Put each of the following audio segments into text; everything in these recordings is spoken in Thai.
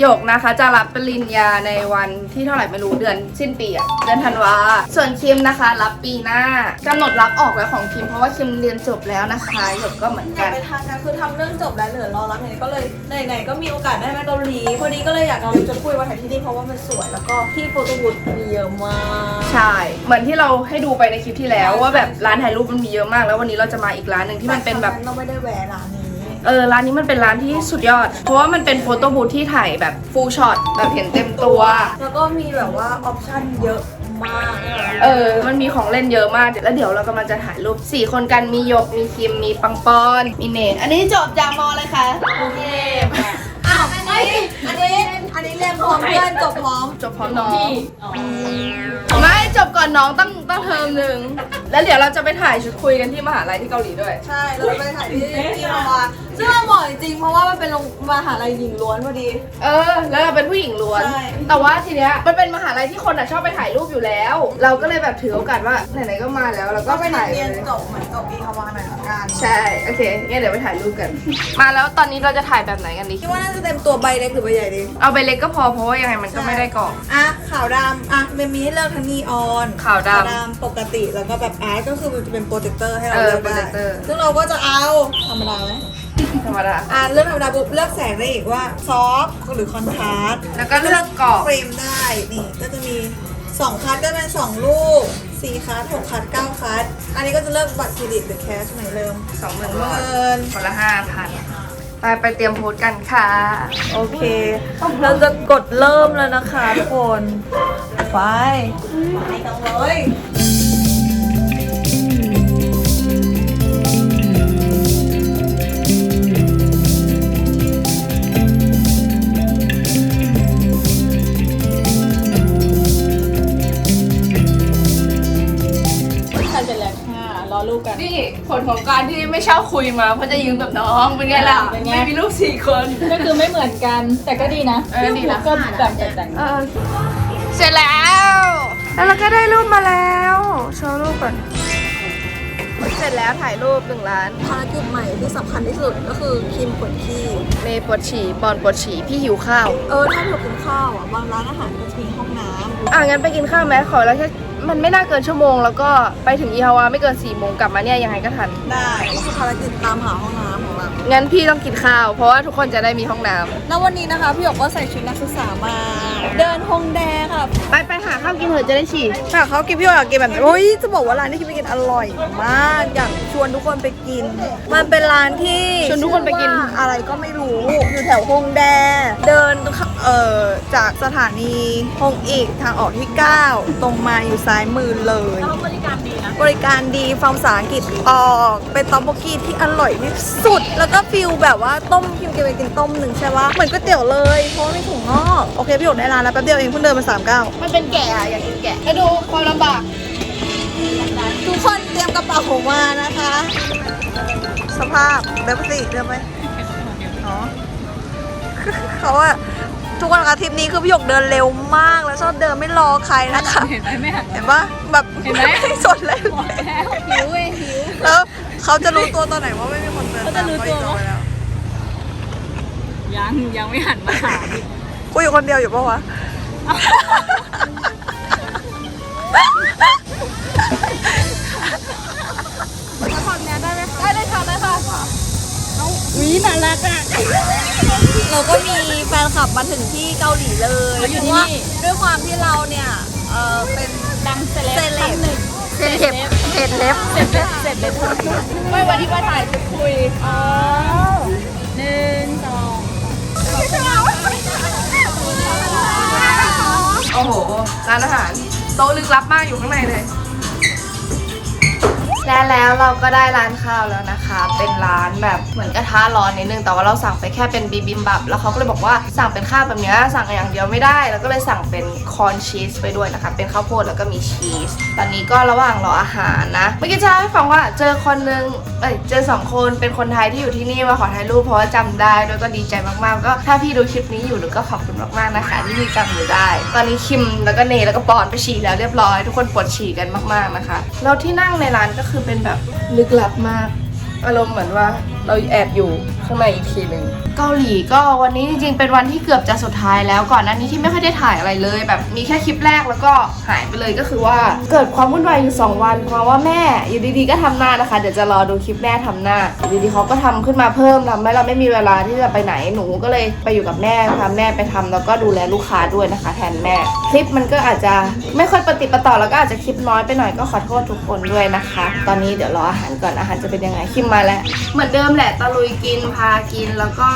หยกนะคะจะรับปริญญาในวันที่เท่าไหร่ไม่รู้เดือนสิ้นปีอะเดือนธันวา ส่วนคิมนะคะ รับปีหน้ากำหนดรับออกแล้วของคิมเพราะว่าคิมเรียนจบแล้วนะคะหยกก็เหมือนอกัยากน ไปทางการคือทำเรื่องจบแล้วเหลือรอรับเนี่ยก็เลยไหนๆก็มีโอกาสได้มาเกาหลีพอดีก็เลยอยากเอาชุดคุยมาถ่ายที่นี่เพราะว่ามันสวยแล้วก็ที่โฟโต้บูธมีเยอะมากใช่ เหมือนที่เราให้ดูไปในคลิปที่แล้วว่าแบบร้านถ่ายรูปมันมีเยอะมาก แล้ววันนี้เราจะมาอีกร้านหนึ่งที่มันเป็นแบบ เราไม่ได้แวะร้านนี้ เออร้านนี้มันเป็นร้านที่สุดยอด เพราะว่ามันเป็นโฟโต้บูธที่ถ่ายแบบฟูลช็อตแบบเห็นเต็มตัว แล้วก็มีแบบว่าออปชั่นเยอะมากเออ มันมีของเล่นเยอะมาก แล้วเดี๋ยวเรากำลังจะถ่ายรูป4คนกัน มีหยก มีคิม มีปังปอน มีเนทอันนี้จบจากมอเลยค่ะโอเคอ้าวอันนี้อันนี้อันนี้เรียนพร้อมเพื่อนจบพร้อม จบพร้อมน้องพี่อ๋อไม่จบก่อนน้องตั้งตั้งเทอมหนึ่ง แล้วเดี๋ยวเราจะไปถ่ายชุดคุยกันที่มหาลัยที่เกาหลีด้วย ใช่ เราไปถ่ายที่ที่ฮาวา ซึ่งมันเหมาะจริงๆเพราะว่ามันเป็นโรงมหาลัยหญิงล้วนพอดี เออ แล้วเราเป็นผู้หญิงล้วน ใช่ แต่ว่าทีเนี้ยมันเป็นมหาลัยที่คนอะชอบไปถ่ายรูปอยู่แล้ว เราก็เลยแบบถือโอกาสว่าไหนๆก็มาแล้วเราก็ก็ไปถ่ายเรียนเลยจบเหมือนกับอีฮาวาหน่อยละกันใช่ โอเคงั้นเดี๋ยวไปถ่ายรูปกัน มาแล้วตอนนี้เราจะถ่ายแบบไหนกันดีคิดว่าน่าจะเต็มตัวใบเล็กหรือใบใหญ่ดีเอาไปเล็กก็พอเพราะว่ายังไงมันก็ไม่ได้กรอบอะขาวดำอะมันมีให้เลือกทั้งนีออนขาวดำปกติแล้วก็แบบอาร์ตก็คือมันจะเป็นโปรเจคเตอร์ให้เราเออเลือกโปรได้เจคเตอร์ ซึ่งเราก็จะเอาธรรมดาไหมธรรมดา อะเลือกธรรมดาปุ๊บเลือกแสงได้อีกว่าซอฟหรือคอนทราสต์แล้วก็เลือกกรอบ เฟรมได้นี่ก็จะมี2คัดก็เป็น2ลูก4คัด6คัด9คัดอันนี้ก็จะเลือกบัตรเครดิตหรือแคชเหมือนเดิมสองหมื่นเงิน คนละห้าพันไปไปเตรียมโพสต์กันค่ะ โอเค เราจะกดเริ่มแล้วนะคะทุกคน ไปไปกันเลยถ่าย ผลของการที่ไม่เช่าคุยมาเพราะจะยืมกับน้องเป็นไงล่ะเป็นไง ไม่มีลูกสี่คน ก็คือไม่เหมือนกันแต่ก็ดีนะเออดีนะ ก็แบบแตกเออเสร็จแล้ว แล้วเราก็ได้รูปมาแล้วโชว์รูปก่อน เสร็จแล้วถ่ายรูปหนึ่งล้าน ภารกิจใหม่ที่สำคัญที่สุดก็คือคิมปวดขี้เมย์ปวดฉี่ปอนปวดฉี่พี่หิวข้าว เออถ้าเรากินข้าวอะบางร้านอาหารก็จะมีห้องน้อะงั้นไปกินข้าวไหมขอแล้วแค่ มันไม่น่าเกินชั่วโมง แล้วก็ไปถึงอีฮาวาไม่เกิน4ี่โมงกลับมาเนี่ยยังไงก็ทันำได้ก็คือภารกิจตามหาห้องน้ำของเรางั้นพี่ต้องกินข้าว เพราะว่าทุกคนจะได้มีห้องน้แล้ววันนี้นะคะ พี่หยกก็ใส่ชุดนักศึกษามาเดินฮงแดค่ะำไปไปหาข้าวกินเถอะจะได้ฉี่ค่ะเขากินพี่หยกอยากกินแบบไหนโอ้ยจะบอกว่าร้านที่คิมไปกินอร่อยมากอยากชวนทุกคนไปกิน มันเป็นร้านที่ชวนทุกคนไปกิน ชื่อว่าอะไรก็ไม่รู้อยู่แถวฮงแด เดินเอ่อจากสถานีฮงอีกทางออกที่ 9 ตรงมาอยู่ซ้ายมือเลยๆบริการดีนะบริการดีฟังภาษาอังกฤษออกเป็นต๊อกโบกี้ที่อร่อยที่สุด แล้วก็ฟิลแบบว่าต้มคิมกินไปกินต้มหนึ่งใช่ปะเหมือนก๋วยเตี๋ยวเลยเพราะว่าไม่ถุงนอกโอเคพี่หยกได้ร้านแล้วแป๊บเดียวเองเพิ่งเดินมาสามเก้ามันเป็นแกะอะอยากกินแกะให้ดูความลำบาก ทุกคนเตรียมกระเป๋ามานะคะ สภาพเดินไปสิเดินไปอ๋อเขาอะทุกคนคะทริปนี้คือพี่หยกเดินเร็วมากแล้วชอบเดินไม่รอใครนะคะเห็นไหมแม่เห็นปะแบบเห็นไหมไม่สนเลยหิวเว้ยหิวแล้วเขาจะรู้ตัวตอนไหนว่าไม่มีคนเดินเขาจะรู้ตัวตามเขาอีกต่อไปแล้วยังยังไม่หันมาถามอี กกูอยู่คนเดียวอยู่ปะวะได้เลยค่ะได้ค่ะวิน่ารักอะ เราก็มีแฟนคลับมาถึงที่เกาหลีเลยมาอยู่เพที่ราะว่านี่ด้วยความที่เราเนี่ยเออเป็นดังเซเลบเซเลบท่านหนึ่งเผ็ดเผ็ดเผ็ดเล็บเสร็จเล็บเสร็จเล็บไม่วันที่มาถ่ายจะคุยอ๋อหนึ่งสอง โอ้โห ร้านอาหาร โต๊ะลึกลับมากอยู่ข้างในเลย และแล้วเราก็ได้ร้านข้าวแล้วนะคะ เป็นร้านแบบเหมือนกระทะร้อนนิดนึง แต่ว่าเราสั่งไปแค่เป็นบีบิมบับ แล้วเขาก็เลยบอกว่าสั่งเป็นข้าวแบบนี้สั่งอย่างเดียวไม่ได้ แล้วก็เลยสั่งเป็นคอนชีสไปด้วยนะคะ เป็นข้าวโพดแล้วก็มีชีส ตอนนี้ก็ระหว่างรออาหารนะ เมื่อกี้จะเล่าให้ฟังว่าเจอคนนึง เอ้ย เจอสองคนเป็นคนไทยที่อยู่ที่นี่มาขอถ่ายรูปเพราะว่าจำได้แล้วก็ดีใจมากๆ ก็ถ้าพี่ดูคลิปนี้อยู่หนูก็ขอบคุณมากๆนะคะที่พี่จำหนูได้ ตอนนี้คิมแล้วก็เนยแล้วก็ปอนไปฉี่แล้วเรียบร้อย ทุกคนปวดฉี่กันมากๆนะคะ แล้วที่นั่งในร้านก็คือเป็นแบบลึกลับมาก อารมณ์เหมือนว่าเราแอบอยู่ข้างในอีกทีหนึ่งเกาหลีก็วันนี้จริงๆ เป็นวันที่เกือบจะสุดท้ายแล้วก่อนหน้านี้ที่ไม่ค่อยได้ถ่ายอะไรเลย แบบมีแค่คลิปแรกแล้วก็หายไปเลยก็คือว่า เกิดความวุ่นวายอยู่2วัน เพราะว่าแม่อยู่ดีๆก็ทำหน้านะคะ เดี๋ยวจะรอดูคลิปแม่ทำหน้าอยู่ดีๆเขาก็ทำขึ้นมาเพิ่มทำให้เราไม่มีเวลาที่จะไปไหนหนูก็เลยไปอยู่กับแม่พาแม่ไปทำแล้วก็ดูแลลูกค้าด้วยนะคะ แทนแม่ คลิปมันก็อาจจะไม่ค่อยปฏิดปะต่อแล้วก็อาจจะคลิปน้อยไปหน่อยก็ขอโทษทุกคนด้วยนะคะ ตอนนี้เดี๋ยวรออาหารก่อนอาหารจะเป็นยังไงคิมมาแล้วเหมือนเดิมแหละตะลุยกินพากินแล้วก็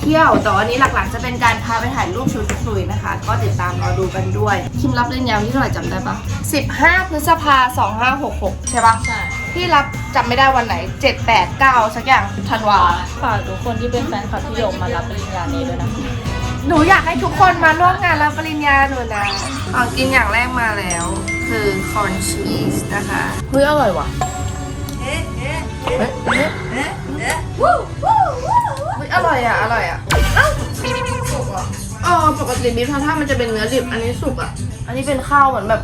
เที่ยวแต่วันนี้หลักๆ จะเป็นการพาไปถ่ายรูปชุดคุยนะคะ ก็ติดตามรอดูกันด้วย คิมรับเล่นยาวที่เท่าไหร่จำได้ปะ15 พฤษภา2566 ใช่ปะใช่พี่รับจำไม่ได้วันไหน 7 8 9 สักอย่างธันวาฝากทุกคนที่เป็นแฟนคลับพี่หยกมารับปริญญานี้ด้วยนะหนูอยากให้ทุกคนมาร่วมงานรับปริญญาหนูนะของกินอย่างแรกมาแล้ว คือคอนชีสนะคะเฮ้ยอร่อยว่ะเฮ้ยเฮ้ยอร่อยอะ อร่อยอะเอ้าสุกเหรออ๋อปกติบีฟทาท่ามันจะเป็นเนื้อดิบ อันนี้สุกอะ อันนี้เป็นข้าวเหมือนแบบ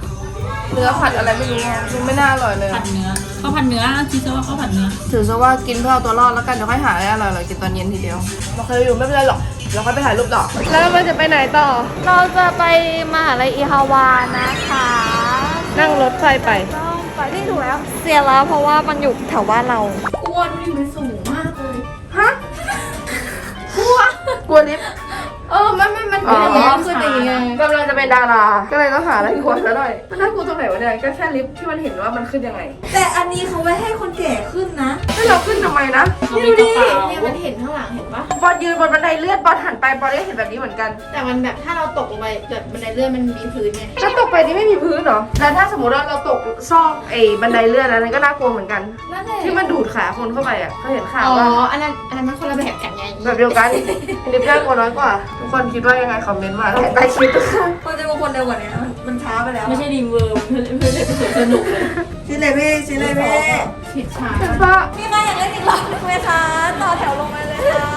เนื้อผัดอะไรไม่รู้อะมันไม่น่าอร่อยเลยผัดเนื้อข้าวผัดเนื้อคิดซะว่าข้าวผัดเนื้อถือซะว่ากินเพื่อเอาตัวรอดแล้วกันเดี๋ยวค่อยหาอะไรอร่อยๆกินตอนเย็นทีเดียวเราเคยอยู่ไม่เป็นไรหรอกเดี๋ยวค่อยไปถ่ายรูปต่อแล้วมันจะไปไหนต่อ เราจะไปมหาลัยอีฮาวานะคะนั่งรถไฟไป ต้องไปที่ถูกแล้ว เสียแล้วเพราะว่ามันอยู่แถวบ้านเรากลัวดูดิมันสูง করে เออไม่ไม่มันอ๋อ เป็นอย่างนี้คืออย่างนี้ไงกำลังจะเป็นดารา ก็เลยต้องหาอะไรกลัวซะหน่อยมันน่ากลัวตรงไหนวะเนี่ยก็แค่ลิฟต์ที่มันเห็นว่ามันขึ้นยังไงแต่อันนี้เขาไว้ให้คนแก่ขึ้นนะให้เราขึ้นทำไมนะเขามีกระเป๋าเนี่ยมันเห็นข้างหลังเห็นปะบอลยืนบนบันไดเลื่อนบอลหันไปบอลก็เห็นแบบนี้เหมือนกันแต่มันแบบถ้าเราตกลงไปแบบบันไดเลื่อนมันมีพื้นไงถ้าตกไปนี่ไม่มีพื้นเหรอแล้วถ้าสมมติว่าเราตกซอกไอ้บันไดเลื่อนอันนั้นก็น่ากลัวเหมือนกัน นั่นแหละที่มันดูดขาคนเข้าไปอะเขาเห็นข่าวอ๋อว่าอันนั้นอันนั้นมันคนละแบบกันไงแบบเดียวกันลิฟต์น่ากลัวน้อยกว่าทุกคนคิดว่ายังไงคอมเมนต์มาใต้คลิปนะคะคนจะบางคนเร็วกว่านี้มันมันช้าไปแล้วไม่ใช่ดีมเวิร์มเพื่อนเพื่อนสนุกเลยชิเลยพี่ชิเลยพี่ผิดชาเห็นปะพี่ใครอยากเล่นอีกรอบไหมคะต่อแถวลงมาเลยค่ะ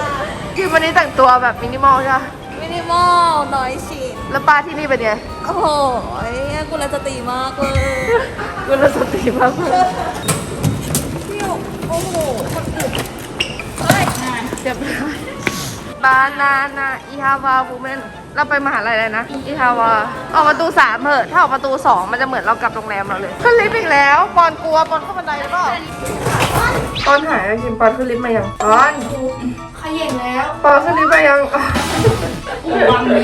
คือวันนี้แต่งตัวแบบมินิมอลใช่ปะมินิมอลน้อยชิ้นแล้วป้าที่นี่เป็นไงโอ้โหกุลสตรีมากเลยกุลสตรีมากเลยพี่หยกโอ้โหคนอื่นเรียบร้อย บานานาอีฮาวาบูเมนเราไปมหาลัยอะไรนะอีฮาวาออกประตูสามเหอะถ้าออกประตูสองมันจะเหมือนเรากลับโรงแรมเราเลยขึ้นลิฟต์อีกแล้วปอนกลัวปอนเข้าบันไดหรือเปล่าปอนหายแล้วกินปอนขึ้นลิฟต์มายังปอนขย่งแล้วปอนขึ้นลิฟต์มายังวังไม่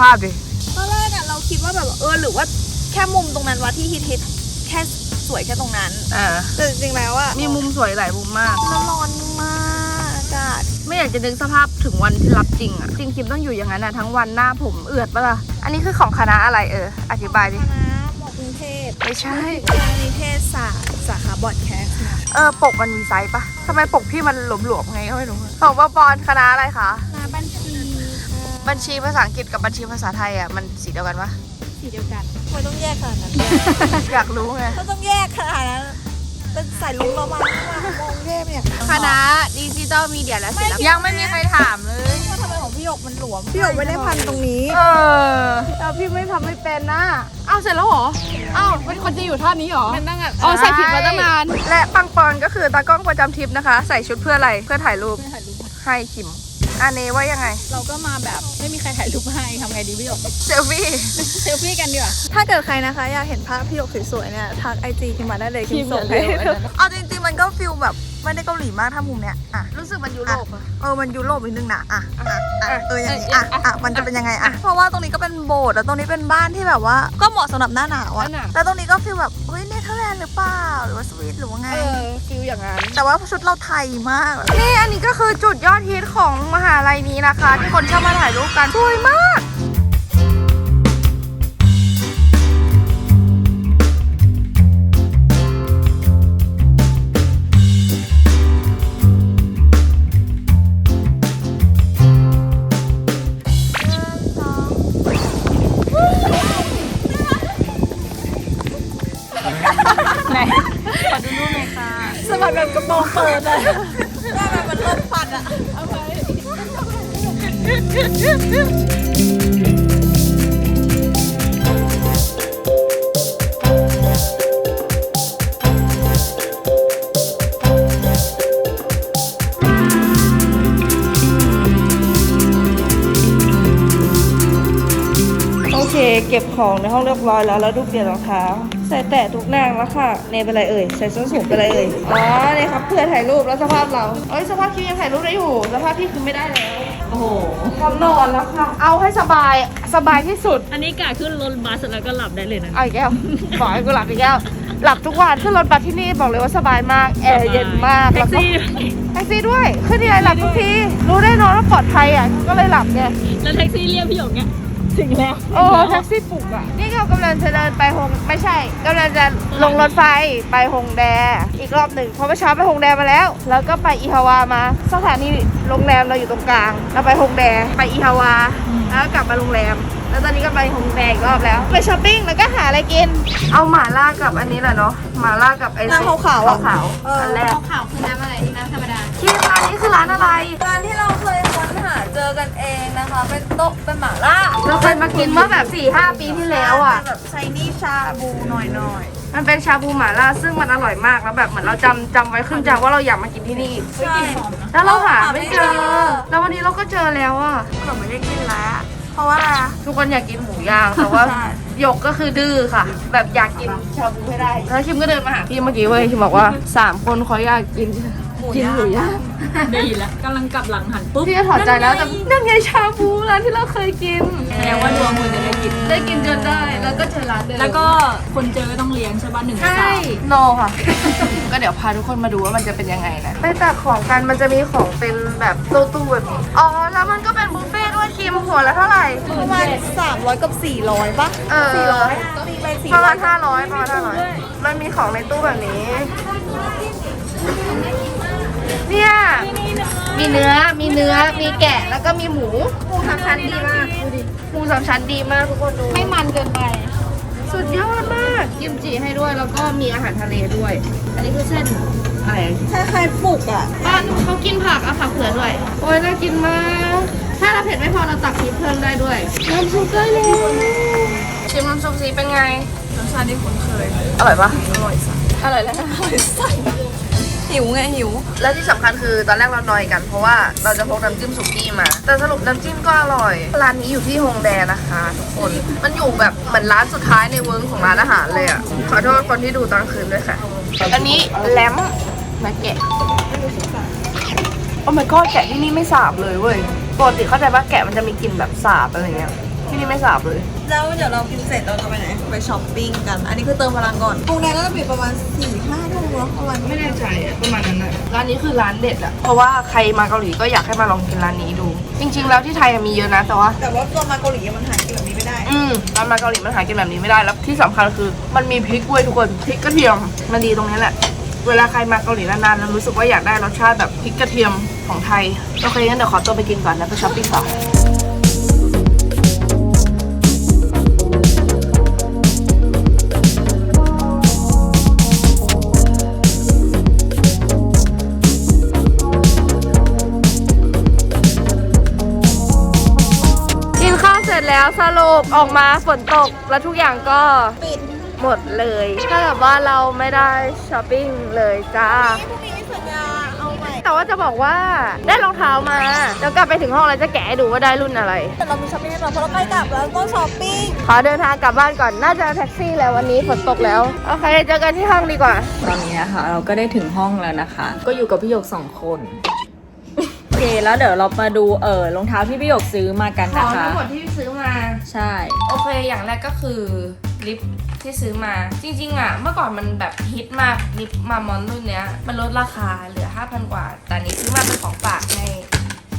ภาพดิ ตอนแรกอะเราคิดว่าแบบเออหรือว่าแค่มุมตรงนั้นวะที่ฮิตฮิตแค่สวยแค่ตรงนั้น อ่า แต่จริงๆแล้วอะมีมุมสวยหลายมุมมากแล้วร้อนมากอากาศไม่อยากจะนึกสภาพถึงวันที่รับจริงอะจริงคิมต้องอยู่อย่างนั้นอะทั้งวันหน้าผมเอือดปะล่ะ อันนี้คือของคณะอะไรเออ อธิบายดิ คณะหมอกรุงเทพไม่ใช่คณะนิเทศศาสตร์สาขาบอดแคสต์ค่ะเออ ปกมันมีไซส์ปะทำไมปกพี่มันหลวมๆไงก็ไม่รู้ของปอปอนคณะอะไรคะ คณะบัญชีค่ะ บัญชีภาษาอังกฤษกับบัญชีภาษาไทยอะมันสีเดียวกันปะสีเดียวกันทำไมต้องแยกขนาดนั้นอยากรู้ไงก็ต้องแยกขนาดนั้นเป็นสายลุงระวังมากมองเทพเนี่ยคณะดิจิตอลมีเดียและศิลปะยังไม่มีใครถามเลยว่าทำไมของพี่หยกมันหลวมพี่หยกไม่ได้พันตรงนี้ เออแต่พี่ไม่ทำไม่เป็นนะอ้าวเสร็จแล้วเหรออ้าวมันคนจะอยู่ท่านี้เหรอมันตั้งอะอ๋อใส่ผิดมาตั้งนานและปังปอนก็คือตากล้องประจำทริปนะคะ ใส่ชุดเพื่ออะไรเพื่อถ่ายรูปให้คิม อันเนว่ายังไง เราก็มาแบบไม่มีใครถ่ายรูปให้ทำไงดีพี่หยกเซลฟี่ เซลฟี่กันดีกว่า ถ้าเกิดใครนะคะ อยากเห็นภาพพี่หยกสวยๆเนี่ยทักไอจีคิมมาได้เลยคิมส่งคิให้มอย่าเร็วอันนั้น เอาจริงๆมันก็ฟิลแบบ ไม่ได้เกาหลีมากถ้ามุมเนี้ยอะรู้สึกมันยุโรปอะ เออมันยุโรปนิดนึงนะอะอะอะเอออย่างนี้อะอะมันจะเป็นยังไงอะเพราะว่าตรงนี้ก็เป็นโบสถ์แล้วตรงนี้เป็นบ้านที่แบบว่าก็เหมาะสำหรับหน้าหนาวอะแล้วตรงนี้ก็ฟีลแบบเฮ้ยเนเธอร์แลนด์หรือเปล่าหรือว่าสวิตหรือว่าไง เออฟิลอย่างนั้น แต่ว่าชุดเราไทยมากนี่อันนี้ก็คือจุดยอดฮิตของมหาลัยนี้นะคะ ที่คนชอบมาถ่ายรูปกันสวยมาก เคเก็บของในห้องเรียบร้อยแล้วแล้วดูเปลี่ยนรองเท้า ใส่แตะทุกนางแล้วค่ะเนเป็นไรเอ่ยใส่ส้นสูงเป็นไรเอ่ยอ๋อเนี่ยครับเพื่อถ่ายรูปแล้วสภาพเราเอ้ยสภาพพี่ยังถ่ายรูปได้อยู่ สภาพพี่คือไม่ได้แล้วโอ้โหพร้อมนอนแล้วค่ะเอาให้สบายสบายที่สุดอันนี้กะขึ้นรถบัสแล้วก็หลับได้เลยนะเอาอีกแก้วบอกให้กูหลับอีกแก้วหลับทุกวันขึ้นรถบัสที่นี่บอกเลยว่าสบายมากแอร์เย็นมากแท็กซี่แท็กซี่ด้วยขึ้นที่ไหนหลับทุกทีรู้ได้นอนว่าปลอดภัยอะก็เลยหลับไงแล้วแท็กซี่เรียกพี่หยกเนี่ย ถึงแล้วโอ้แท็กซี่ปลุกอะ นี่เรากำลังจะเดินไปฮงไม่ใช่กำลังจะลงรถไฟไปฮงแด อีกรอบหนึ่งเพราะเมื่อเช้าไปฮงแดมาแล้ว แล้วก็ไปอีฮาวามา สถานีโรงแรมเราอยู่ตรงกลางเราไปฮงแดไปอีฮาวา แล้วก็กลับมาโรงแรม แล้วตอนนี้ก็ไปฮงแดอีกรอบแล้ว ไปช้อปปิ้งแล้วก็หาอะไรกิน เอาหม่าล่ากับอันนี้แหละเนาะหม่าล่ากับไอ้น้ำขาวๆอะ ขาวเอออัอันแรกขาวคือน้ำอะไรน้ำธรรมดา ที่ร้านนี้คือร้านอะไร ร้านที่เราเคยค้นหาเจอกัน เองนะคะเป็นโต๊ะเป็นหม่าล่าเราเคยมากินเมื่อแบบ4ี่ห้าปีที่แล้วอะเป็นแบบไชนี่ชาบูหน่อยหน่อยมันเป็นชาบูหม่าล่าซึ่งมันอร่อยมากแล้วแบบเหมือนเราจำจำไว้ขึ้นใจว่าเราอยากมากินที่นี่อีกๆใช่แล้วเราหาไม่เจอหาไม่เจอ แล้ววันนี้เราก็เจอแล้วอะ เราไม่ได้กินแล้ว เพราะว่าอะไรอะทุกคนอยากกินหมูย่างแต่ว่าใช่หยกก็คือดื้อค่ะ แบบอยากกินชาบูให้ได้ แล้วคิมก็เดินมาหาพี่เมื่อกี้เว้ยคิมบอกว่าสามคนเขาอยากกินกินหมูย่าง ได้ยินแล้วกำลังกลับหลังหันปุ๊บพี่ก็ถอดใจแล้วแต่นั่นไงชาบูร้านที่เราเคยกิน แสดงว่าดวงคนจะได้กิน ได้กินจนได้ แล้วก็เจอร้านเดิมแล้วก็คนเจอก็ต้องเลี้ยงใช่ป่ะหนึ่งสามโนค่ะ ก็เดี๋ยวพาทุกคนมาดูว่ามันจะเป็นยังไงนะ ไปตักของกันมันจะมีของเป็นแบบตู้ๆแบบนี้ อ๋อ แล้วมันก็เป็นบุฟเฟ่ต์ด้วยคิมหัวละเท่าไหร่ ประมาณ300กับ400ป่ะเออ400ตีไปประมาณ400 500ประมาณ500มันมีของในตู้แบบนี้ เนี่ย มีเนื้อ มีเนื้อ มีแกะ แล้วก็มีหมู หมูสามชั้นดีมาก ดูดิ หมูสามชั้นดีมากทุกคนดู ไม่มันเกินไป สุดยอดมาก กิมจิให้ด้วย แล้วก็มีอาหารทะเลด้วย อันนี้คือเส้นอะไรคล้ายๆปลุกอะ บ้านเขากินผักเอาผักเผือด้วย โอ้ยน่ากินมาก ถ้าเราเผ็ดไม่พอเราตักพริกเพิ่มได้ด้วยน้ำซุปได้เลยชิมน้ำซุปซีเป็นไงรสชาติที่คุ้นเคย อร่อยปะอร่อยสัสอร่อยแล้วอร่อยสัส หิวไงหิว แล้วที่สำคัญคือตอนแรกเรานอยกันเพราะว่าเราจะพกน้ำจิ้มสุกี้มา แต่สรุปน้ำจิ้มก็อร่อย ร้านนี้อยู่ที่ฮงแดนะคะทุกคน มันอยู่แบบเหมือนร้านสุดท้ายในเวิร์กของร้านอาหารเลยอะ ขอโทษคนที่ดูตอนคืนด้วยค่ะ อันนี้แลมมาแกะโอ้ my god แกะที่นี่ไม่สาบเลยเว้ย ปกติเข้าใจปะแกะมันจะมีกลิ่นแบบสาบอะไรเงี้ย ที่นี่ไม่สาบเลย แล้วเดี๋ยวเรากินเสร็จเราจะไปไหน ไปช้อปปิ้งกัน อันนี้คือเติมพลังก่อนกรุงแดงก็จะปิดประมาณ4ี่ห้าทุ่มเนาะประมาณไม่แน่ใจอะประมาณนั้นอะร้านนี้คือร้านเด็ดอะเพราะว่าใครมาเกาหลีก็อยากให้มาลองกินร้านนี้ดู จริง ๆ แล้วที่ไทยอะมีเยอะนะแต่ว่า แต่ว่าตัวมาเกาหลีมันหากินแบบนี้ไม่ได้ อืมร้านมาเกาหลีมันหากินแบบนี้ไม่ได้แล้วที่สำคัญคือมันมีพริกเว้ยทุกคนพริกกระเทียมมันดีตรงนี้แหละเวลาใครมาเกาหลีนานๆแล้วรู้สึกว่าอยากได้รสชาติแบบพริกกระเทียมของไทยโอเคงั้นเดี๋ยวขอตัวไปกินก่อนแล้วไปช้อปปิ้งต่อ ร็จแล้วสรุปออกมาฝนตกแล้วทุกอย่างก็ปิดหมดเลยถ้ากับว่าเราไม่ได้ช้อปปิ้งเลยจ้า พรุ่งนี้สัญญาเอาใหม่แต่ว่าจะบอกว่าได้รองเท้ามาเดี๋ยวกลับไปถึงห้องแล้วจะแกะให้ดูว่าได้รุ่นอะไร แต่เรามีช้อปปิ้งแน่นอนเพราะเราใกล้กลับแล้วต้องช้อปปิ้งขอเดินทางกลับบ้านก่อน น่าจะแท็กซี่แล้ววันนี้ฝนตกแล้ว โอเค เจอกันที่ห้องดีกว่า ตอนนี้นะคะเราก็ได้ถึงห้องแล้วนะคะ ก็อยู่กับพี่หยกสองคนโอเค แล้วเดี๋ยวเรามาดูเออรองเท้าที่พี่หยกซื้อมากันขอนะงคะ ทั้งหมดที่ซื้อมา ใช่ โอเค อย่างแรกก็คือลิปที่ซื้อมา จริงๆอะ เมื่อก่อนมันแบบฮิตมากลิปมามอนรุ่นเนี้ย มันลดราคาเหลือ 5,000 กว่า แต่อันนี้ซื้อมาเป็นของฝากให้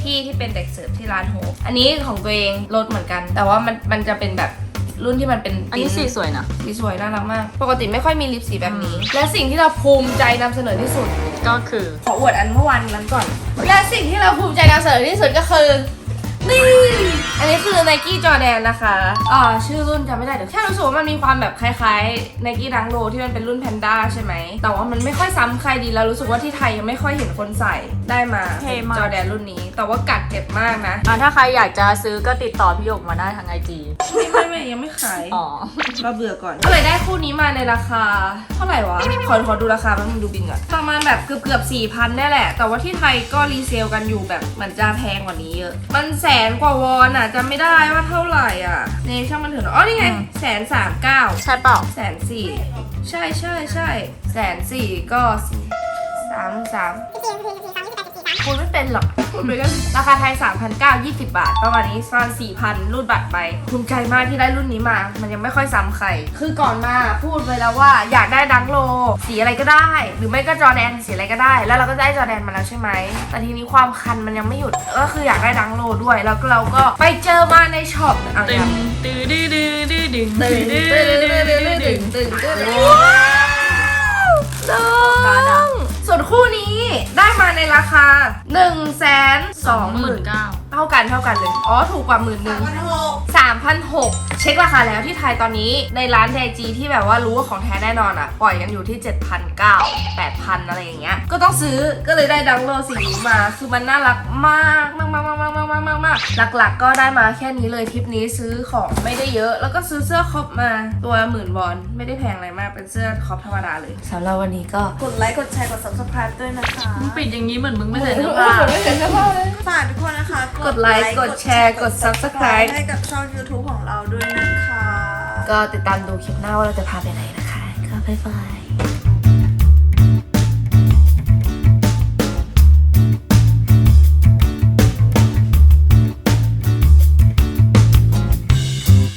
พี่ที่เป็นเด็กเสิร์ฟที่ร้านโฮปอันนี้ของตัวเองลดเหมือนกัน แต่ว่ามันมันจะเป็นแบบ รุ่นที่มันเป็นอันนี้สีสวยนะ สีสวยน่ารักมาก ปกติไม่ค่อยมีลิปสีแบบนี้ และสิ่งที่เราภูมิใจนำเสนอที่สุด ก็คือ ขออวดอันเมื่อวานนั้นก่อน และสิ่งที่เราภูมิใจนำเสนอที่สุดก็คือ นี่ อันนี้คือคือ n นกี้จอแดนนะคะอ่าชื่อรุ่นจำไม่ได้เดี๋ยวแค่รู้สึกว่ามันมีความแบบคล้ายๆ n นกี้ดังโลที่มันเป็นรุ่นแพนด้าใช่ไหม แต่ว่ามันไม่ค่อยซ้ำใครดีแล้วรู้สึกว่าที่ไทยยังไม่ค่อยเห็นคนใส่ได้มาเท่มาก จอแดนรุ่นนี้ แต่ว่ากัดเจ็บมากนะ อะถ้าใครอยากจะซื้อก็ติดต่อพี่หยกมาได้ทางไอจีไม่ไม่ไม่ยังไม่ขายอ๋อ เราเบื่อก่อน ก็เลยได้คู่นี้มาในราคา เท่าไหร่วะ ขอขอดูราคาแป๊บนึงดูบินก่อนประมาณแบบเกือบเกือบสี่พันแน่แหละ แต่ว่าที่ไทยก็รีเซลกันอยู่แบบเหมือนจะแพงกว่านี้เยอะ มันแสนกว่าวอนอะจำไม่ได้ว่าเท่าไหร่อะเนช่างมันเถอะเนอะอ๋อนี่ไงอืมแสนสามเก้าใช่เปล่าแสนสี่ใช่ใช่ใช่แสนสี่ก็สี่สามสาม คุณไม่เป็นหรอกคุณไปกันราคาไทย 3,900 20 บาท ประมาณนี้ประมาณ4,000รูดบัตรไปภูมิใจมากที่ได้รุ่นนี้มา มันยังไม่ค่อยซ้ำใคร คือก่อนมาพูดไว้แล้วว่าอยากได้ดังโล สีอะไรก็ได้ หรือไม่ก็จอแดนสีอะไรก็ได้ แล้วเราก็ได้จอแดนมาแล้วใช่ไหม แต่ทีนี้ความคันมันยังไม่หยุด ก็คืออยากได้ดังโลด้วย แล้วก็เราก็ไปเจอมาในช็อปเอาตึอย่างงตื้อดื้อดื้อดื้อดึงตึงตึงตึงตึงตึงตึงตึงตึงว้าวน้อง ส่วนคู่นี้ได้มาในราคา1นึ่งแสนสองหมื่นเก้าเท่ากันเท่ากันเลย อ๋อ ถูกกว่าหมื่นหนึ่งสามพันหก เช็คราคาแล้วที่ไทยตอนนี้ในร้านเดจีที่แบบว่ารู้ว่าของแท้แน่นอนอะ ปล่อยกันอยู่ที่ 7,900 8,000 อะไรอย่างเงี้ย ก็ต้องซื้อก็เลยได้ดังโลสีนี้มา คือมันน่ารักมากมากมากมากมากมากมากมากมากหลักๆ ก็ได้มาแค่นี้เลยทริปนี้ซื้อของไม่ได้เยอะ แล้วก็ซื้อเสื้อครอปมาตัวหมื่นวอนไม่ได้แพงอะไรมากเป็นเสื้อครอปธรรมดาเลยสำหรับวันนี้ก็กดไลค์กดแชร์กด subscribe ด้วยนะคะมึงปิดอย่างนี้เหมือนมึงไม่ใส่เสื้อผ้าฝากทุกคนนะคะ กดไลค์กดแชร์กด subscribe ให้กับช่อง YouTube ของเราด้วยนะคะ ก็ติดตามดูคลิปหน้าว่าเราจะพาไปไหนนะคะ ก็บ๊ายบาย